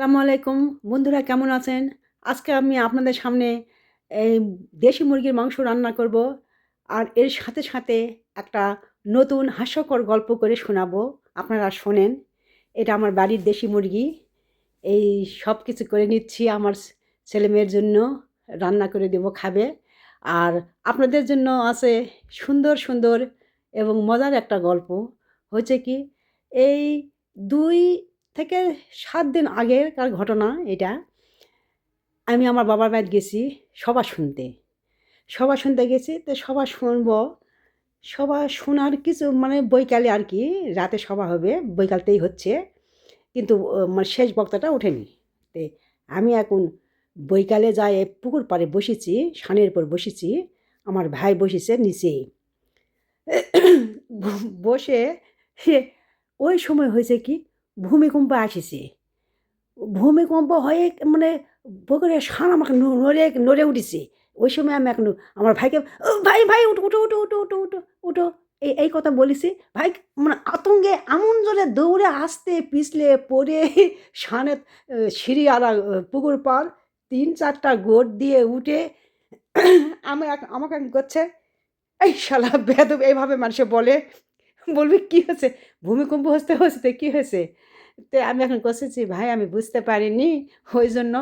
আসসালামু আলাইকুম। বন্ধুরা, কেমন আছেন? আজকে আমি আপনাদের সামনে এই দেশি মুরগির মাংস রান্না করব আর এর সাথে সাথে একটা নতুন হাস্যকর গল্প করে শোনাবো। আপনারা শোনেন, এটা আমার বাড়ির দেশি মুরগি। এই সব কিছু করে নিচ্ছি আমার ছেলেমেয়ের জন্য, রান্না করে দেব, খাবে। আর আপনাদের জন্য আছে সুন্দর সুন্দর এবং মজার একটা গল্প। হয়েছে কি, এই দুই থেকে সাত দিন আগেরকার ঘটনা এটা, আমি আমার বাবার বাড়ি গেছি সভা শুনতে। সভা শুনতে গেছি, তো সভা শুনব, সভা শোনার কিছু মানে বৈকালে আর কি, রাতে সভা হবে, বৈকালতেই হচ্ছে, কিন্তু মানে শেষ বক্তাটা ওঠেনি। তে আমি এখন বৈকালে যাই পুকুর পাড়ে বসেছি, সানের উপর বসেছি, আমার ভাই বসেছে নিচে। বসে ওই সময় হয়েছে কি ভূমিকম্প আসিছে। ভূমিকম্প হয়ে মানে পুকুরে সান আমাকে নড়ে নড়ে উঠেছে। ওই সময় আমি এখন আমার ভাইকে ভাই ভাই, উঠো উঠো উঠো উঠো উঠো উঠো উঠো। এই এই কথা বলেছি। ভাই মানে আতঙ্কে এমন জোরে দৌড়ে আসতে, পিছলে পড়ে সানে সিঁড়ি আর পুকুর পার তিন চারটা গোট দিয়ে উঠে আমি এক- আমাকে করছে, এই শালা বেদব এইভাবে মানুষে বলে। বলবি, কী হয়েছে? ভূমিকম্প হতে হচ্ছে, কী হয়েছে? তো আমি এখন কষেছি, ভাই, আমি বুঝতে পারিনি। ওই জন্য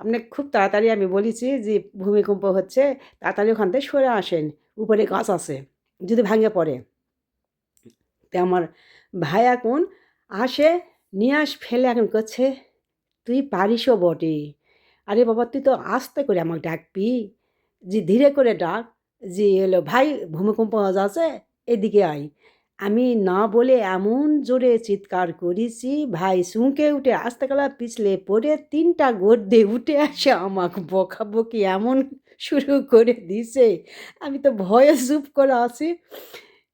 আপনি খুব তাড়াতাড়ি আমি বলেছি যে, ভূমিকম্প হচ্ছে, তাড়াতাড়ি ওখান থেকে সরে আসেন। উপরে গাছ আছে, যদি ভাঙে পড়ে। তো আমার ভাই এখন আসে, নিয়ে ফেলে এখন করছে তুই পারিসও বটে। আরে বাবা, তুই তো আস্তে করে আমাকে ডাকবি, যে ধীরে করে ডাক, যে এলো, ভাই, ভূমিকম্প যাচ্ছে এদিকে আয়। আমি না বলে এমন জোরে চিৎকার করেছি, ভাই সুঁকে উঠে আস্তেকালা পিছলে পড়ে তিনটা গোট দিয়ে উঠে আসে আমাকে বকাবকি এমন শুরু করে দিছে। আমি তো ভয়ে চুপ করে আছি।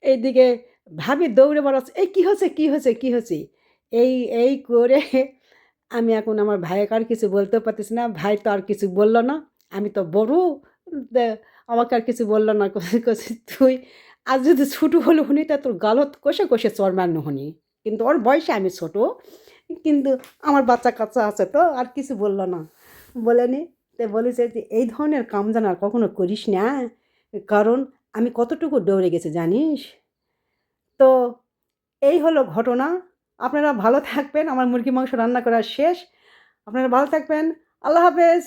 এইদিকে ভাবি দৌড়ে বেড়াচ্ছে, এই কী হচ্ছে কী হচ্ছে কী হচ্ছে? এই এই করে আমি এখন আমার ভাইকে আর কিছু বলতে পারতেছি না। ভাই তো আর কিছু বলল না। আমি তো বড় আমাকে আর কিছু বলল না। তুই আজ যদি ছোটো হলে শুনি তা তোর গালত কষে কষে চর মারনো শুনি কিন্তু ওর বয়সে আমি ছোট, কিন্তু আমার বাচ্চা কাচ্চা আছে তো, আর কিছু বলল না। বলেনি তো বলেছে যে এই ধরনের কাম যেন আর কখনো করিস না, কারণ আমি কতটুকু দৌড়ে গেছি, জানিস? তো এই হলো ঘটনা। আপনারা ভালো থাকবেন, আমার মুরগি মাংস রান্না করা শেষ। আপনারা ভালো থাকবেন। আল্লাহ হাফেজ।